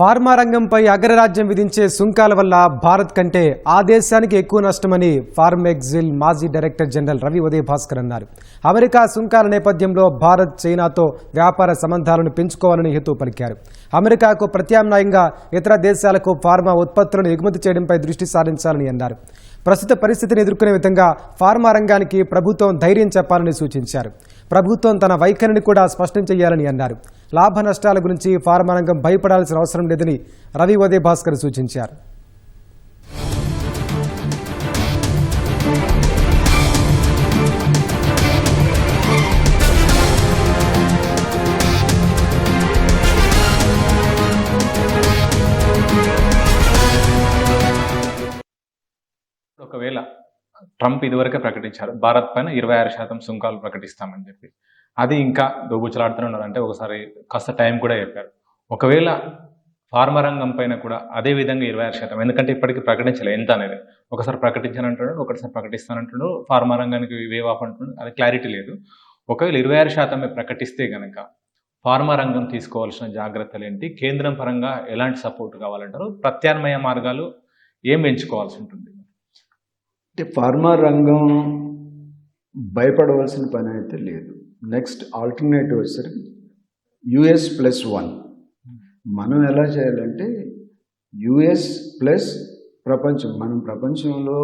Pharma రంగంపై అగ్రరాజ్యం విధించే సుంకాల వల్ల భారత్ కంటే ఆ దేశానికి ఎక్కువ నష్టమని ఫార్మెక్సిల్ మాజీ డైరెక్టర్ జనరల్ రవి ఉదయ్ భాస్కర్ అన్నారు. అమెరికా సుంకాల నేపథ్యంలో భారత్ చైనాతో వ్యాపార సంబంధాలను పెంచుకోవాలని హేతు పలికారు. అమెరికాకు ప్రత్యామ్నాయంగా ఇతర దేశాలకు ఫార్మా ఉత్పత్తులను ఎగుమతి చేయడంపై దృష్టి సారించాలని అన్నారు. ప్రస్తుత పరిస్థితిని ఎదుర్కొనే విధంగా ఫార్మా రంగానికి ప్రభుత్వం ధైర్యం చెప్పాలని సూచించారు. ప్రభుత్వం తన వైఖరిని కూడా స్పష్టం చేయాలని అన్నారు. లాభ నష్టాల గురించి ఫార్మా రంగం భయపడాల్సిన అవసరం లేదని రవి ఉదయ్ భాస్కర్ సూచించారు. ట్రంప్ ఇదివరకే ప్రకటించారు. భారత్ పైన ఇరవై ఆరు శాతం సుంకాలు ప్రకటిస్తామని చెప్పి. అది ఇంకా దోబుచ్చలాడుతూనే అంటే ఒకసారి కాస్త టైం కూడా చెప్పారు. ఒకవేళ ఫార్మా రంగం పైన కూడా అదే విధంగా ఇరవై ఆరు శాతం ఎందుకంటే ఇప్పటికీ ప్రకటించలే ఎంత అనేది. ఒకసారి ప్రకటించానంటున్నాడు ఒకటిసారి ప్రకటిస్తానంటాడు ఫార్మా రంగానికి వేవ్ ఆఫ్ అంటున్నాడు అది క్లారిటీ లేదు. ఒకవేళ ఇరవై ఆరు శాతమే ప్రకటిస్తే కనుక ఫార్మా రంగం తీసుకోవాల్సిన జాగ్రత్తలు ఏంటి? కేంద్రం పరంగా ఎలాంటి సపోర్ట్ కావాలంటారు? ప్రత్యామ్నాయ మార్గాలు ఏం ఎంచుకోవాల్సి ఉంటుంది? అంటే ఫార్మా రంగం భయపడవలసిన పని అయితే లేదు. నెక్స్ట్ ఆల్టర్నేటివ్ వచ్చేసరికి యుఎస్ ప్లస్ వన్ మనం ఎలా చేయాలంటే యుఎస్ ప్లస్ ప్రపంచం. మనం ప్రపంచంలో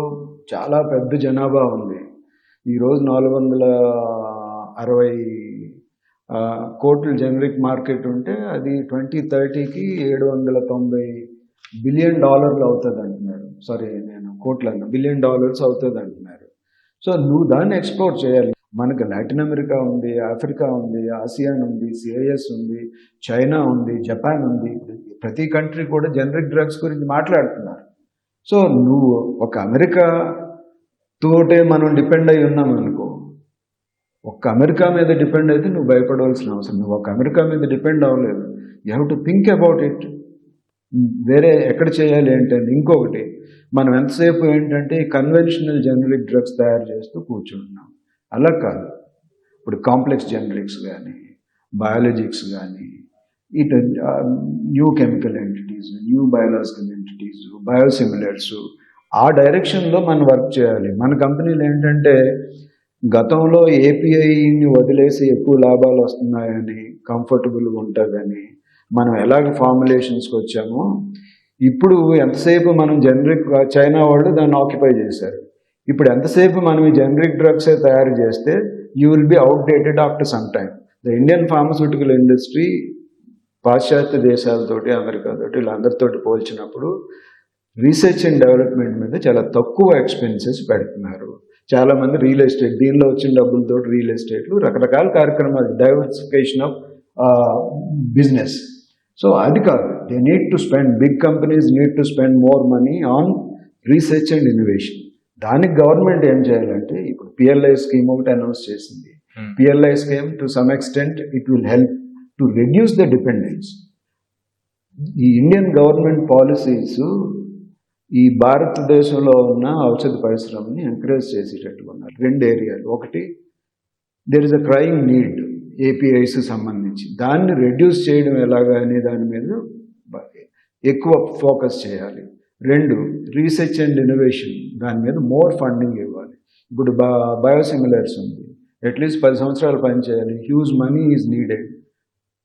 చాలా పెద్ద జనాభా ఉంది. ఈరోజు నాలుగు వందల అరవై కోట్ల జనరిక్ మార్కెట్ ఉంటే అది ట్వంటీ థర్టీకి ఏడు వందల తొంభై బిలియన్ డాలర్లు అవుతుంది అంటున్నారు సారీ నేను కోట్ల బిలియన్ డాలర్స్ అవుతుంది అంటున్నారు. సో నువ్వు దాన్ని ఎక్స్పోర్ట్ చేయాలి. మనకు లాటిన్ అమెరికా ఉంది ఆఫ్రికా ఉంది ఆసియాన్ ఉంది సిఐఎస్ ఉంది చైనా ఉంది జపాన్ ఉంది. ప్రతి కంట్రీ కూడా జనరిక్ డ్రగ్స్ గురించి మాట్లాడుతున్నారు. సో నువ్వు ఒక అమెరికా తోటే మనం డిపెండ్ అయి ఉన్నాం అనుకో. ఒక్క అమెరికా మీద డిపెండ్ అయితే నువ్వు భయపడవలసిన అవసరం నువ్వు ఒక అమెరికా మీద డిపెండ్ అవ్వలేదు. You have to think about it వేరే ఎక్కడ చేయాలి ఏంటంటే ఇంకొకటి మనం ఎంతసేపు ఏంటంటే కన్వెన్షనల్ జనరిక్ డ్రగ్స్ తయారు చేస్తూ కూర్చుంటున్నాం. అలా కాదు. ఇప్పుడు కాంప్లెక్స్ జనరిక్స్ కానీ బయాలజిక్స్ కానీ ఇటు new chemical entities new biological entities biosimilars ఆ డైరెక్షన్లో మనం వర్క్ చేయాలి. మన కంపెనీలు ఏంటంటే గతంలో ఏపీఐని వదిలేసి ఎక్కువ లాభాలు వస్తున్నాయని కంఫర్టబుల్గా ఉంటుందని మనం ఎలాగ ఫార్ములేషన్స్కి వచ్చామో ఇప్పుడు ఎంతసేపు మనం జనరిక్ చైనా వాళ్ళు దాన్ని ఆక్యుపై చేశారు. ఇప్పుడు ఎంతసేపు మనం ఈ జనరిక్ డ్రగ్సే తయారు చేస్తే you will be outdated after some time the Indian pharmaceutical industry పాశ్చాత్య దేశాలతోటి అమెరికాతోటి వీళ్ళందరితోటి పోల్చినప్పుడు రీసెర్చ్ అండ్ డెవలప్మెంట్ మీద చాలా తక్కువ ఎక్స్పెన్సెస్ పెడుతున్నారు. చాలామంది రియల్ ఎస్టేట్ దీనిలో వచ్చిన డబ్బులతో రియల్ ఎస్టేట్లు రకరకాల కార్యక్రమాలు డైవర్సిఫికేషన్ ఆఫ్ బిజినెస్ సో అది కాదు. They need to spend big companies need to spend more money on research and innovation దానికి గవర్నమెంట్ ఏం చేయాలంటే ఇప్పుడు పిఎల్ఐ స్కీమ్ ఒకటి అనౌన్స్ చేసింది. PLI scheme to some extent it will help to reduce the dependence ఈ Indian government policies ఈ భారతదేశంలో ఉన్న ఔషధ పరిశ్రమని ఎంకరేజ్ చేసేటట్టుగా ఉన్నారు. రెండు ఏరియాలు ఒకటి there is a crying need APIs సంబంధించి. దాన్ని రెడ్యూస్ చేయడం ఎలాగా అనే దాని మీద ఎక్కువ ఫోకస్ చేయాలి. రెండు రీసెర్చ్ అండ్ ఇన్నోవేషన్ దాని మీద మోర్ ఫండింగ్ ఇవ్వాలి. ఇప్పుడు బా బయోసిమిలర్స్ ఉంది. అట్లీస్ట్ పది సంవత్సరాలు పనిచేయాలి హ్యూజ్ మనీ ఈజ్ నీడెడ్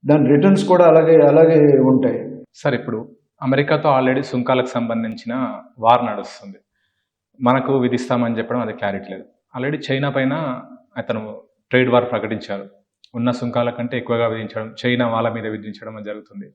దాని రిటర్న్స్ కూడా అలాగే అలాగే ఉంటాయి. సార్ ఇప్పుడు అమెరికాతో ఆల్రెడీ సుంకాలకు సంబంధించిన వార్ నడుస్తుంది. మనకు విధిస్తామని చెప్పడం అది క్లారిటీ లేదు. ఆల్రెడీ చైనా పైన అతను ట్రేడ్ వార్ ప్రకటించారు. ఉన్న సుంకాల కంటే ఎక్కువగా విధించడం చైనా వాళ్ళ మీద విధించడం జరుగుతుంది.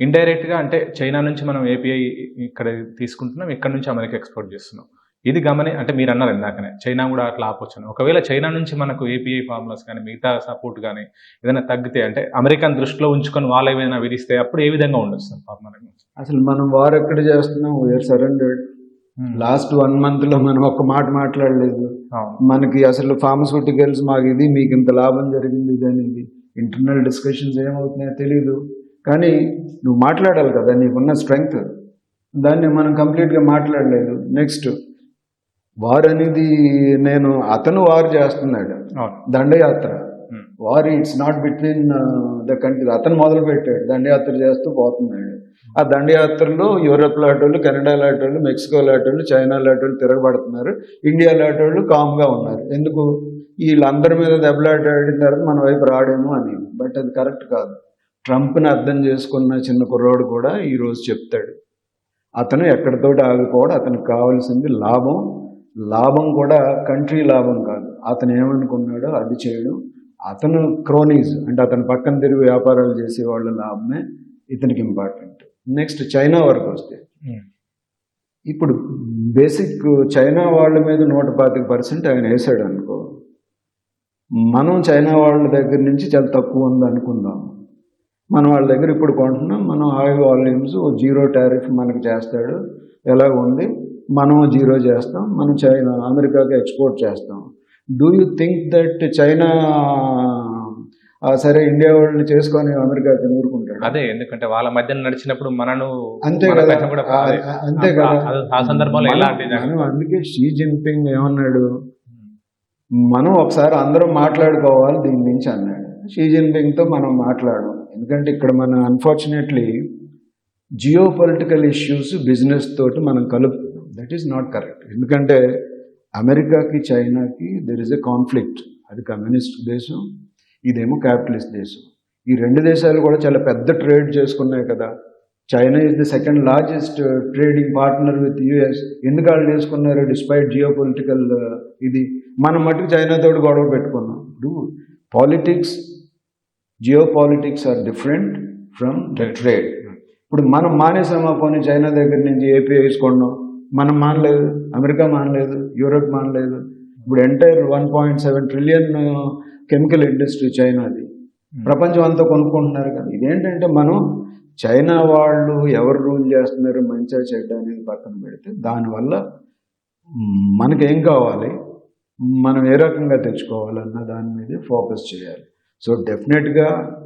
ఇండైరెక్ట్గా అంటే చైనా నుంచి మనం ఏపీఐ ఇక్కడ తీసుకుంటున్నాం ఇక్కడ నుంచి అమెరికా ఎక్స్పోర్ట్ చేస్తున్నాం. ఇది గమని అంటే మీరు అన్నారు ఇందాకనే చైనా కూడా అట్లా ఆపొచ్చును. ఒకవేళ చైనా నుంచి మనకు ఏపీఐ ఫార్ములాస్ కానీ మిగతా సపోర్ట్ కానీ ఏదైనా తగ్గితే అంటే అమెరికాను దృష్టిలో ఉంచుకొని వాళ్ళు ఏమైనా విధిస్తే అప్పుడు ఏ విధంగా ఉండొచ్చు ఫార్ములా? అసలు మనం వారు ఎక్కడ చేస్తున్నాం? వీఆర్ సరెండర్డ్ లాస్ట్ వన్ మంత్లో మనం ఒక్క మాట మాట్లాడలేదు. మనకి అసలు ఫార్మస్యూటికల్స్ మాకు ఇది మీకు ఇంత లాభం జరిగింది ఇది అనేది ఇంటర్నల్ డిస్కషన్స్ ఏమవుతున్నాయో తెలియదు కానీ నువ్వు మాట్లాడాలి కదా నీకున్న స్ట్రెంగ్త్ దాన్ని మనం కంప్లీట్గా మాట్లాడలేదు. నెక్స్ట్ వార్ అనేది నేను అతను వార్ చేస్తున్నాడు. దండయాత్ర. Hmm. War it's not between uh, the country. అతను మొదలు పెట్టాడు దండయాత్ర చేస్తూ పోతున్నాడు. ఆ దండయాత్రలో యూరోప్ లాంటి కెనడా లాంటి మెక్సికో లాంటి చైనా లాంటి తిరగబడుతున్నారు. ఇండియా లాంటి కామ్గా ఉన్నారు. ఎందుకు? వీళ్ళందరి మీద దెబ్బలాడిన తర్వాత మన వైపు రాడేమో అని. బట్ అది కరెక్ట్ కాదు. ట్రంప్ని అర్థం చేసుకున్న చిన్న కుర్రోడు కూడా ఈరోజు చెప్తాడు. అతను ఎక్కడితోటి ఆగిపోవడం అతనికి కావాల్సింది లాభం. లాభం కూడా కంట్రీ లాభం కాదు. అతను ఏమనుకున్నాడో అది చేయడం. అతను క్రోనీస్ అంటే అతను పక్కన తిరిగి వ్యాపారాలు చేసే వాళ్ళ లాభమే ఇతనికి ఇంపార్టెంట్ నెక్స్ట్ చైనా వరకు వస్తే. ఉమ్. ఇప్పుడు బేసిక్ చైనా వాళ్ళ మీద నూట పాతిక పర్సెంట్ ఆయన వేసాడు అనుకో. మనం చైనా వాళ్ళ దగ్గర నుంచి చాలా తక్కువ ఉంది అనుకుందాం. మనం వాళ్ళ దగ్గర ఇప్పుడు కొంటున్నాం మనం హై వాల్యూమ్స్ జీరో టారిఫ్ మనకి చేస్తాడు ఎలా ఉంది మనం జీరో చేస్తాం మనం చైనా అమెరికాకి ఎక్స్పోర్ట్ చేస్తాం. Do you think that China సరే ఇండియా వాళ్ళని చేసుకొని అమెరికాకి ఊరుకుంటాడు అదే ఎందుకంటే వాళ్ళ మధ్య నడిచినప్పుడు మనను అంతే కదా. అంతే కదా. ఆ- సందర్భంలో ఎలాంటి అందుకే షీ జిన్పింగ్ ఏమన్నాడు? మనం ఒకసారి అందరం మాట్లాడుకోవాలి దీని నుంచి అన్నాడు. షీ జిన్పింగ్తో మనం మాట్లాడడం ఎందుకంటే ఇక్కడ మన unfortunately geo political issues business తోటి మనం కలుపుతున్నాం. దట్ ఈస్ నాట్ కరెక్ట్ ఎందుకంటే అమెరికాకి చైనాకి దెర్ ఇస్ ఎ కాన్ఫ్లిక్ట్ అది కమ్యూనిస్ట్ దేశం ఇదేమో క్యాపిటలిస్ట్ దేశం. ఈ రెండు దేశాలు కూడా చాలా పెద్ద ట్రేడ్ చేసుకున్నాయి కదా. China is the second largest trading partner with US ఎందుకు వాళ్ళు చేసుకున్నారు? డిస్పైట్ జియో పొలిటికల్ ఇది. మనం మటుకు చైనాతో గొడవ పెట్టుకున్నాం. ఇప్పుడు politics geo politics are different from the trade ఇప్పుడు మనం మానేసామా? పోనీ చైనా దగ్గర నుంచి ఏపీ వేసుకున్నాం మనం మానలేదు అమెరికా మానలేదు యూరోప్ మానలేదు. ఇప్పుడు entire one point seven trillion chemical industry చైనాది. ప్రపంచం అంతా కొనుక్కుంటున్నారు కదా. ఇదేంటంటే మనం చైనా వాళ్ళు ఎవరు రూల్ చేస్తున్నారు మంచిగా చెడ్డ అనేది పక్కన పెడితే దానివల్ల మనకేం కావాలి? మనం ఏ రకంగా తెచ్చుకోవాలన్న దాని మీద ఫోకస్ చేయాలి. సో డెఫినెట్గా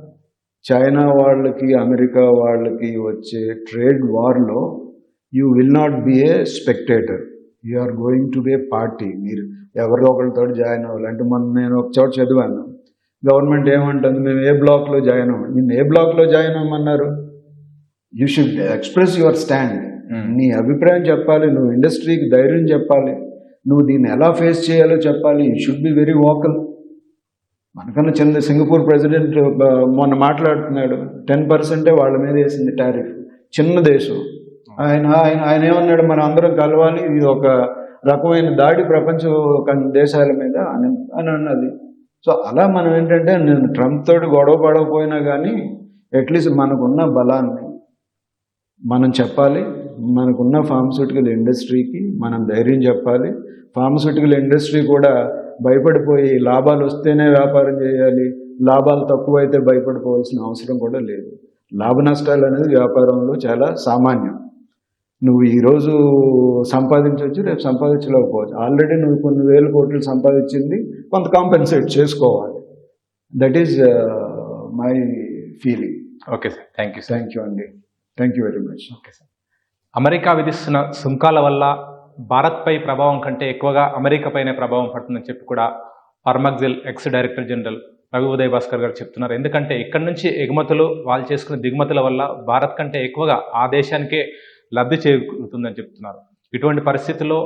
చైనా వాళ్ళకి అమెరికా వాళ్ళకి వచ్చే trade వార్లో you will not be a spectator you are going to be a party మీరు ఎవరిదో ఒకరితో జాయిన్ అవ్వాలి. అంటే మొన్న నేను ఒక చోట చదివాను. గవర్నమెంట్ ఏమంటుంది? మేము ఏ బ్లాక్లో జాయిన్ అవ్వం? నిన్ను ఏ బ్లాక్లో join అవ్వమన్నారు? You should express your stand. నీ అభిప్రాయం చెప్పాలి. నువ్వు ఇండస్ట్రీకి ధైర్యం చెప్పాలి. నువ్వు దీన్ని ఎలా ఫేస్ చేయాలో చెప్పాలి. You should be very vocal మనకన్నా చిన్న సింగపూర్ ప్రెసిడెంట్ మొన్న మాట్లాడుతున్నాడు. టెన్ పర్సెంటే వాళ్ళ మీద వేసింది టారిఫ్ చిన్న దేశం. ఆయన ఆయన ఆయన ఏమన్నాడు మనం అందరం కలవాలి. ఇది ఒక రకమైన దాడి ప్రపంచ దేశాల మీద అని అని అన్నది. సో అలా మనం ఏంటంటే నేను ట్రంప్ తోటి గొడవ పడకపోయినా కానీ అట్లీస్ట్ మనకున్న బలాన్ని మనం చెప్పాలి. మనకున్న ఫార్మస్యూటికల్ ఇండస్ట్రీకి మనం ధైర్యం చెప్పాలి. ఫార్మస్యూటికల్ ఇండస్ట్రీ కూడా భయపడిపోయి లాభాలు వస్తేనే వ్యాపారం చేయాలి. లాభాలు తక్కువైతే భయపడిపోవాల్సిన అవసరం కూడా లేదు. లాభ నష్టాలు అనేది వ్యాపారంలో చాలా సామాన్యం. నువ్వు ఈరోజు సంపాదించవచ్చు రేపు సంపాదించలేకపోవచ్చు. ఆల్రెడీ నువ్వు కొన్ని వేల కోట్లు సంపాదించింది కొంత కాంపెన్సేట్ చేసుకోవాలి. That is my feeling okay sir thank you thank you అండి thank you very much okay sir America విధిస్తున్న సుంకాల వల్ల భారత్పై ప్రభావం కంటే ఎక్కువగా అమెరికా పైనే ప్రభావం పడుతుందని చెప్పి కూడా Pharmexcil ex director general Ravi Uday Bhaskar garu చెప్తున్నారు. ఎందుకంటే ఇక్కడి నుంచి ఎగుమతులు వాళ్ళు చేసుకున్న దిగుమతుల వల్ల భారత్ కంటే ఎక్కువగా ఆ దేశానికే లబ్ధి చేకూరుతుందని చెప్తున్నారు. ఇటువంటి పరిస్థితుల్లో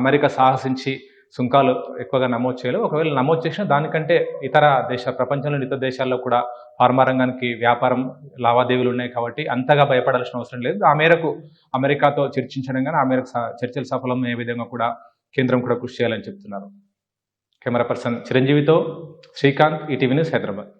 అమెరికా సాహసించి సుంకాలు ఎక్కువగా నమోదు చేయాలి ఒకవేళ నమోదు చేసినా దానికంటే ఇతర దేశ ప్రపంచంలోని ఇతర దేశాల్లో కూడా ఫార్మా రంగానికి వ్యాపారం లావాదేవీలు ఉన్నాయి కాబట్టి అంతగా భయపడాల్సిన అవసరం లేదు. ఆ మేరకు అమెరికాతో చర్చించడం కానీ ఆ మేరకు చర్చలు సఫలం విధంగా కూడా కేంద్రం కూడా కృషి చేయాలని చెప్తున్నారు. కెమెరా పర్సన్ చిరంజీవితో శ్రీకాంత్ ఈటీవీ న్యూస్ హైదరాబాద్.